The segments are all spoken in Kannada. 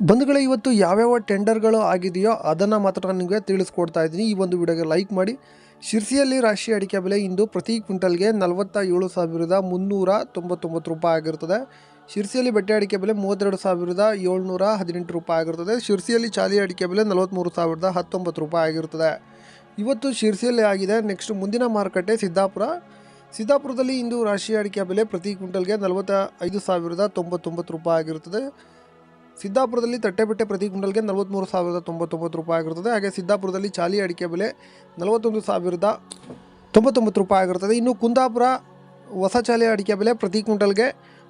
ಬಂಧುಗಳೇ, ಇವತ್ತು ಯಾವ್ಯಾವ ಟೆಂಡರ್ಗಳು ಆಗಿದೆಯೋ ಅದನ್ನು ಮಾತ್ರ ನಿಮಗೆ ತಿಳಿಸ್ಕೊಡ್ತಾ ಇದ್ದೀನಿ. ಈ ಒಂದು ವಿಡಿಯೋಗೆ ಲೈಕ್ ಮಾಡಿ. ಶಿರ್ಸಿಯಲ್ಲಿ ರಾಶಿ ಅಡಿಕೆ ಬೆಲೆ ಇಂದು ಪ್ರತಿ ಕ್ವಿಂಟಲ್ಗೆ ನಲವತ್ತ ಏಳು ಸಾವಿರದ ಮುನ್ನೂರ ತೊಂಬತ್ತೊಂಬತ್ತು ರೂಪಾಯಿ ಆಗಿರ್ತದೆ. ಶಿರ್ಸಿಯಲ್ಲಿ ಬೆಟ್ಟೆ ಅಡಿಕೆ ಬೆಲೆ ಮೂವತ್ತೆರಡು ಸಾವಿರದ ಏಳ್ನೂರ ಹದಿನೆಂಟು ರೂಪಾಯಿ ಆಗಿರ್ತದೆ. ಶಿರ್ಸಿಯಲ್ಲಿ ಚಾಲಿ ಅಡಿಕೆ ಬೆಲೆ ನಲವತ್ತ್ಮೂರು ಸಾವಿರದ ಹತ್ತೊಂಬತ್ತು ರೂಪಾಯಿ ಆಗಿರ್ತದೆ. ಇವತ್ತು ಶಿರ್ಸಿಯಲ್ಲಿ ಆಗಿದೆ. ನೆಕ್ಸ್ಟ್ ಮುಂದಿನ ಮಾರುಕಟ್ಟೆ ಸಿದ್ದಾಪುರ. ಸಿದ್ದಾಪುರದಲ್ಲಿ ಇಂದು ರಾಶಿ ಅಡಿಕೆ ಬೆಲೆ ಪ್ರತಿ ಕ್ವಿಂಟಲ್ಗೆ ನಲವತ್ತ ಐದು ಸಾವಿರದ ತೊಂಬತ್ತೊಂಬತ್ತು ರೂಪಾಯಿ ಆಗಿರುತ್ತದೆ ಸಿದ್ದಾಪುರದಲ್ಲಿ ತಟ್ಟೆಬೆಟ್ಟೆ ಪ್ರತಿ ಕ್ವಿಂಟಲ್ಗೆ ನಲವತ್ತ್ಮೂರು ಸಾವಿರದ ತೊಂಬತ್ತೊಂಬತ್ತು ರೂಪಾಯಿ ಆಗಿರುತ್ತದೆ. ಹಾಗೆ ಸಿದ್ದಾಪುರದಲ್ಲಿ ಚಾಲಿ ಅಡಿಕೆ ಬೆಲೆ ನಲವತ್ತೊಂದು ಸಾವಿರದ ತೊಂಬತ್ತೊಂಬತ್ತು ರೂಪಾಯಿ ಆಗಿರುತ್ತದೆ. ಇನ್ನು ಕುಂದಾಪುರ ಹೊಸ ಚಾಲಿ ಅಡಿಕೆ ಬೆಲೆ ಪ್ರತಿ ಕ್ವಿಂಟಲ್ಗೆ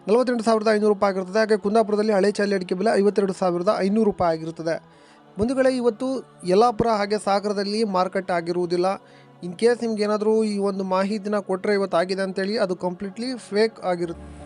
ನಲವತ್ತೆಂಟು ಸಾವಿರದ ಐನೂರು ರೂಪಾಯಿ ಆಗಿರುತ್ತದೆ. ಹಾಗೆ ಕುಂದಾಪುರದಲ್ಲಿ ಹಳೆ ಚಾಲಿ ಅಡಿಕೆ ಬೆಲೆ ಐವತ್ತೆರಡು ಸಾವಿರದ ಐನೂರು ರೂಪಾಯಿ ಆಗಿರುತ್ತದೆ. ಬಂಧುಗಳೇ, ಇವತ್ತು ಯಲ್ಲಾಪುರ ಹಾಗೆ ಸಾಗರದಲ್ಲಿ ಮಾರ್ಕೆಟ್ ಆಗಿರುವುದಿಲ್ಲ. ಇನ್ ಕೇಸ್ ನಿಮ್ಗೆ ಏನಾದರೂ ಈ ಒಂದು ಮಾಹಿತಿನ ಕೊಟ್ಟರೆ ಇವತ್ತು ಆಗಿದೆ ಅಂತೇಳಿ ಅದು ಕಂಪ್ಲೀಟ್ಲಿ ಫೇಕ್ ಆಗಿರುತ್ತೆ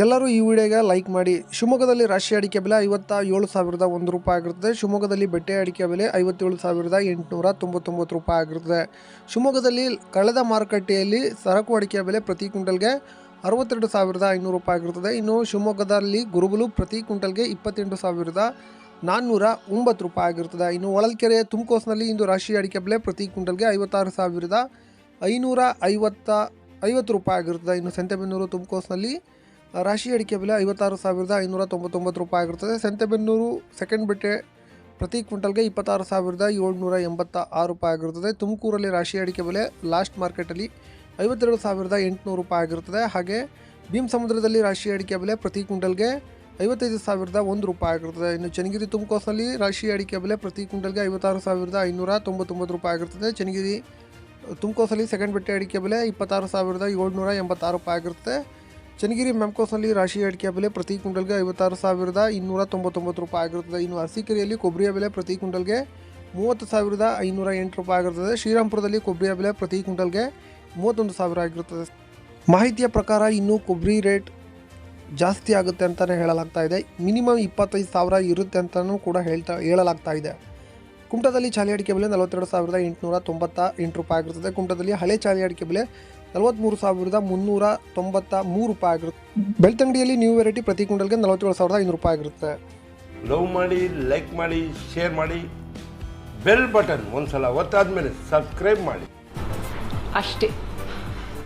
ಎಲ್ಲರೂ ಈ ವಿಡಿಯೋಗೆ ಲೈಕ್ ಮಾಡಿ. ಶಿವಮೊಗ್ಗದಲ್ಲಿ ರಾಶಿ ಅಡಿಕೆ ಬೆಲೆ ಐವತ್ತ ಏಳು ಸಾವಿರದ ಒಂದು ರೂಪಾಯಿ ಆಗಿರುತ್ತದೆ ಶಿವಮೊಗ್ಗದಲ್ಲಿ ಬೆಟ್ಟೆ ಅಡಿಕೆ ಬೆಲೆ ಐವತ್ತೇಳು ಸಾವಿರದ ಎಂಟುನೂರ ತೊಂಬತ್ತೊಂಬತ್ತು ರೂಪಾಯಿ ಆಗಿರುತ್ತದೆ ಶಿವಮೊಗ್ಗದಲ್ಲಿ ಕಳೆದ ಮಾರುಕಟ್ಟೆಯಲ್ಲಿ ಸರಕು ಅಡಿಕೆ ಬೆಲೆ ಪ್ರತಿ ಕ್ವಿಂಟಲ್ಗೆ ಅರವತ್ತೆರಡು ಸಾವಿರದ ಐನೂರು ರೂಪಾಯಿ ಆಗಿರುತ್ತದೆ. ಇನ್ನು ಶಿವಮೊಗ್ಗದಲ್ಲಿ ಗುರುಬಲು ಪ್ರತಿ ಕ್ವಿಂಟಲ್ಗೆ ಇಪ್ಪತ್ತೆಂಟು ಸಾವಿರದ ನಾನ್ನೂರ ಒಂಬತ್ತು ರೂಪಾಯಿ ಆಗಿರುತ್ತದೆ. ಇನ್ನು ಒಳಲ್ಕೆರೆ ತುಮಕೋಸ್ನಲ್ಲಿ ಇಂದು ರಾಶಿ ಅಡಿಕೆ ಬೆಲೆ ಪ್ರತಿ ಕ್ವಿಂಟಲ್ಗೆ ಐವತ್ತಾರು ಸಾವಿರದ ಐನೂರ ಐವತ್ತ ಐವತ್ತು ರೂಪಾಯಿ ಆಗಿರುತ್ತದೆ. ಇನ್ನು ಸಂತೆಬೆನ್ನೂರು ತುಮಕೋಸ್ನಲ್ಲಿ ರಾಶಿ ಅಡಿಕೆ ಬೆಲೆ ಐವತ್ತಾರು ಸಾವಿರದ ಐನೂರ ತೊಂಬತ್ತೊಂಬತ್ತು ರೂಪಾಯಿ ಆಗಿರುತ್ತದೆ ಸಂತೆಬೆನ್ನೂರು ಸೆಕೆಂಡ್ ಬೆಟ್ಟೆ ಪ್ರತಿ ಕ್ವಿಂಟಲ್ಗೆ ಇಪ್ಪತ್ತಾರು ಸಾವಿರದ ಏಳ್ನೂರ ಎಂಬತ್ತ ಆರು ರೂಪಾಯಿ ಆಗಿರುತ್ತದೆ ತುಮಕೂರಲ್ಲಿ ರಾಶಿ ಅಡಿಕೆ ಬೆಲೆ ಲಾಸ್ಟ್ ಮಾರ್ಕೆಟಲ್ಲಿ ಐವತ್ತೆರಡು ಸಾವಿರದ ಎಂಟುನೂರು ರೂಪಾಯಿ ಆಗಿರುತ್ತದೆ ಹಾಗೆ ಭೀಮ್ ಸಮುದ್ರದಲ್ಲಿ ರಾಶಿ ಅಡಿಕೆ ಬೆಲೆ ಪ್ರತಿ ಕ್ವಿಂಟಲ್ಗೆ ಐವತ್ತೈದು ಸಾವಿರದ ಒಂದು ರೂಪಾಯಿ ಆಗಿರುತ್ತದೆ ಇನ್ನು ಚನ್ನಗಿರಿ ತುಮಕೋಸ್ನಲ್ಲಿ ರಾಶಿ ಅಡಿಕೆ ಬೆಲೆ ಪ್ರತಿ ಕ್ವಿಂಟಲ್ಗೆ ಐವತ್ತಾರು ಸಾವಿರದ ಐನೂರ ತೊಂಬತ್ತೊಂಬತ್ತು ರೂಪಾಯಿ ಆಗಿರುತ್ತದೆ ಚನ್ನಗಿರಿ ತುಮಕೋಸಲ್ಲಿ ಸೆಕೆಂಡ್ ಬೆಟ್ಟೆ ಅಡಿಕೆ ಬೆಲೆ ಇಪ್ಪತ್ತಾರು ಸಾವಿರದ ಏಳ್ನೂರ ಎಂಬತ್ತಾರು ರೂಪಾಯಿ ಆಗಿರುತ್ತೆ ಚನ್ನಗಿರಿ ಮೆಮ್ಕೋಸ್ನಲ್ಲಿ ರಾಶಿ ಅಡಿಕೆ ಬೆಲೆ ಪ್ರತಿ ಕ್ವಿಂಟಲ್ಗೆ ಐವತ್ತಾರು ಸಾವಿರದ ಇನ್ನೂರ ತೊಂಬತ್ತೊಂಬತ್ತು ರೂಪಾಯಿ ಆಗಿರುತ್ತದೆ. ಇನ್ನು ಅರಸೀಕೆರೆಯಲ್ಲಿ ಕೊಬ್ಬರಿಯ ಬೆಲೆ ಪ್ರತಿ ಕ್ವಿಂಟಲ್ಗೆ ಮೂವತ್ತು ಸಾವಿರದ ಐನೂರ ಎಂಟು ರೂಪಾಯಿ ಆಗಿರುತ್ತದೆ. ಶ್ರೀರಾಮ್ಪುರದಲ್ಲಿ ಕೊಬ್ಬರಿಯ ಬೆಲೆ ಪ್ರತಿ ಕ್ವಿಂಟಲ್ಗೆ ಮೂವತ್ತೊಂದು ಸಾವಿರ ಆಗಿರುತ್ತದೆ. ಮಾಹಿತಿಯ ಪ್ರಕಾರ ಇನ್ನೂ ಕೊಬ್ಬರಿ ರೇಟ್ ಜಾಸ್ತಿ ಆಗುತ್ತೆ ಅಂತಲೇ ಹೇಳಲಾಗ್ತಾ ಇದೆ. ಮಿನಿಮಮ್ ಇಪ್ಪತ್ತೈದು ಸಾವಿರ ಇರುತ್ತೆ ಅಂತಲೂ ಕೂಡ ಹೇಳ್ತಾ, ಹೇಳಲಾಗ್ತಾ ಇದೆ. ಕುಮಟದಲ್ಲಿ ಚಾಲಿ ಅಡಿಕೆ ಬೆಲೆ ನಲವತ್ತೆರಡು ಸಾವಿರದ ಎಂಟುನೂರ ತೊಂಬತ್ತ ಎಂಟು ರೂಪಾಯಿ ಆಗಿರುತ್ತದೆ. ಕುಮಟದಲ್ಲಿ ಹಳೆ ಚಾಲಿ ಅಡಿಕೆ ಬೆಲೆ ನಲವತ್ತ್ಮೂರು ಸಾವಿರದ ಮುನ್ನೂರ ತೊಂಬತ್ತ ಮೂರು ರೂಪಾಯಿ ಆಗಿರುತ್ತೆ ಬೆಳ್ತಂಗಡಿಯಲ್ಲಿ ನ್ಯೂ ವೆರೈಟಿ ಪ್ರತಿ ಕುಂಡಲ್ಗೆ ನಲವತ್ತೇಳು ಸಾವಿರದ ಐನೂರು ರೂಪಾಯಿ ಆಗಿರುತ್ತೆ. ಲವ್ ಮಾಡಿ ಲೈಕ್ ಮಾಡಿ ಶೇರ್ ಮಾಡಿ ಬೆಲ್ ಬಟನ್ ಒಂದ್ಸಲ ಒತ್ತಾದ್ಮೇಲೆ ಸಬ್ಸ್ಕ್ರೈಬ್ ಮಾಡಿ. ಅಷ್ಟೇ.